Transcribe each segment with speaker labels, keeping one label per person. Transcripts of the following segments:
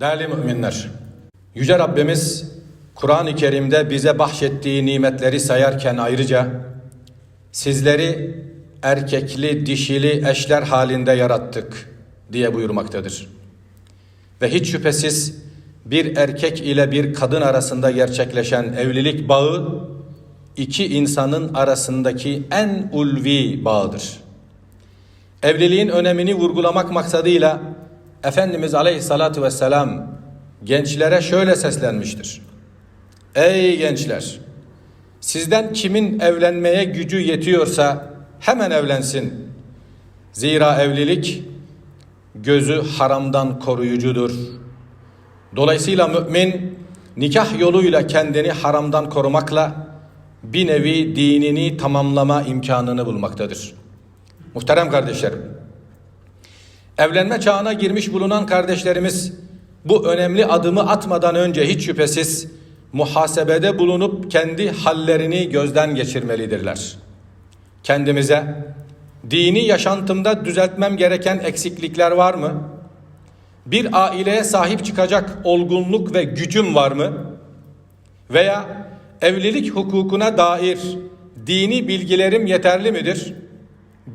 Speaker 1: Değerli müminler, Yüce Rabbimiz Kur'an-ı Kerim'de bize bahşettiği nimetleri sayarken ayrıca sizleri erkekli dişili eşler halinde yarattık diye buyurmaktadır. Ve hiç şüphesiz bir erkek ile bir kadın arasında gerçekleşen evlilik bağı iki insanın arasındaki en ulvi bağıdır. Evliliğin önemini vurgulamak maksadıyla Efendimiz Aleyhisselatü Vesselam gençlere şöyle seslenmiştir. Ey gençler! Sizden kimin evlenmeye gücü yetiyorsa hemen evlensin. Zira evlilik gözü haramdan koruyucudur. Dolayısıyla mümin nikah yoluyla kendini haramdan korumakla bir nevi dinini tamamlama imkanını bulmaktadır. Muhterem kardeşlerim, evlenme çağına girmiş bulunan kardeşlerimiz bu önemli adımı atmadan önce hiç şüphesiz muhasebede bulunup kendi hallerini gözden geçirmelidirler. Kendimize dini yaşantımda düzeltmem gereken eksiklikler var mı? Bir aileye sahip çıkacak olgunluk ve gücüm var mı? Veya evlilik hukukuna dair dini bilgilerim yeterli midir?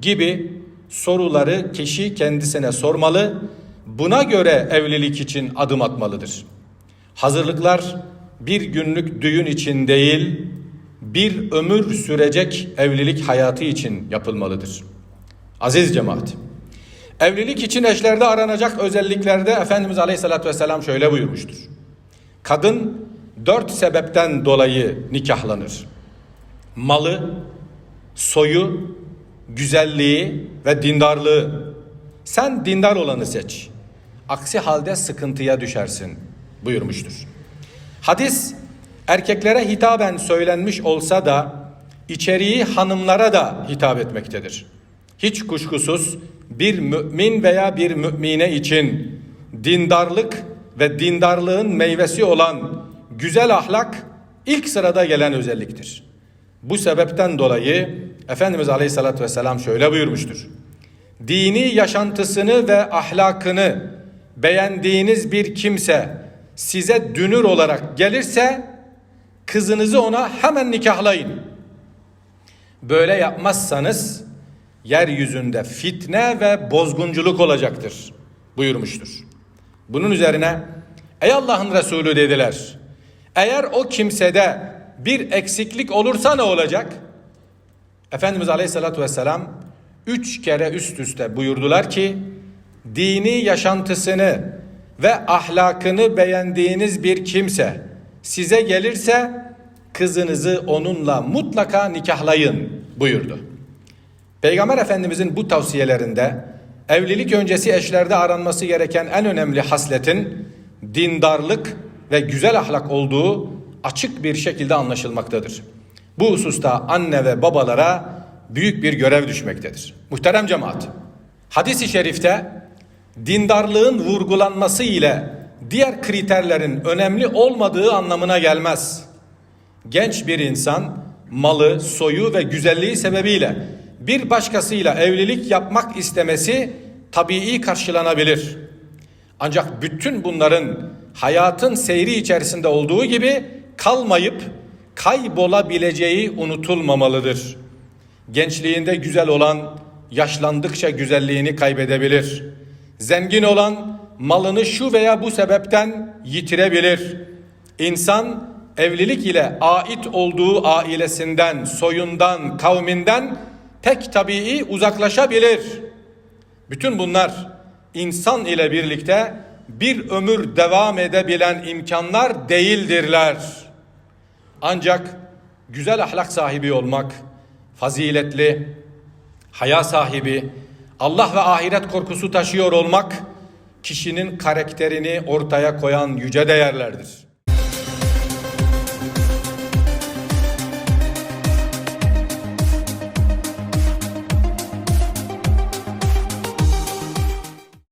Speaker 1: Gibi soruları kişi kendisine sormalı. Buna göre evlilik için adım atmalıdır. Hazırlıklar bir günlük düğün için değil, bir ömür sürecek evlilik hayatı için yapılmalıdır. Aziz cemaat, evlilik için eşlerde aranacak özelliklerde Efendimiz Aleyhisselatü Vesselam şöyle buyurmuştur. Kadın dört sebepten dolayı nikahlanır. Malı, soyu, güzelliği ve dindarlığı. Sen dindar olanı seç. Aksi halde sıkıntıya düşersin buyurmuştur. Hadis erkeklere hitaben söylenmiş olsa da içeriği hanımlara da hitap etmektedir. Hiç kuşkusuz bir mümin veya bir mümine için dindarlık ve dindarlığın meyvesi olan güzel ahlak ilk sırada gelen özelliktir. Bu sebepten dolayı Efendimiz Aleyhisselatü Vesselam şöyle buyurmuştur. Dini yaşantısını ve ahlakını beğendiğiniz bir kimse size dünür olarak gelirse kızınızı ona hemen nikahlayın. Böyle yapmazsanız yeryüzünde fitne ve bozgunculuk olacaktır buyurmuştur. Bunun üzerine ey Allah'ın Resulü dediler. Eğer o kimsede bir eksiklik olursa ne olacak? Efendimiz Aleyhisselatü Vesselam üç kere üst üste buyurdular ki dini yaşantısını ve ahlakını beğendiğiniz bir kimse size gelirse kızınızı onunla mutlaka nikahlayın buyurdu. Peygamber Efendimizin bu tavsiyelerinde evlilik öncesi eşlerde aranması gereken en önemli hasletin dindarlık ve güzel ahlak olduğu açık bir şekilde anlaşılmaktadır. Bu hususta anne ve babalara büyük bir görev düşmektedir. Muhterem cemaat, hadis-i şerifte dindarlığın vurgulanması ile diğer kriterlerin önemli olmadığı anlamına gelmez. Genç bir insan malı, soyu ve güzelliği sebebiyle bir başkasıyla evlilik yapmak istemesi tabii karşılanabilir. Ancak bütün bunların hayatın seyri içerisinde olduğu gibi kalmayıp kaybolabileceği unutulmamalıdır. Gençliğinde güzel olan yaşlandıkça güzelliğini kaybedebilir. Zengin olan malını şu veya bu sebepten yitirebilir. İnsan evlilik ile ait olduğu ailesinden, soyundan, kavminden pek tabii uzaklaşabilir. Bütün bunlar insan ile birlikte bir ömür devam edebilen imkanlar değildirler. Ancak güzel ahlak sahibi olmak, faziletli, haya sahibi, Allah ve ahiret korkusu taşıyor olmak kişinin karakterini ortaya koyan yüce değerlerdir.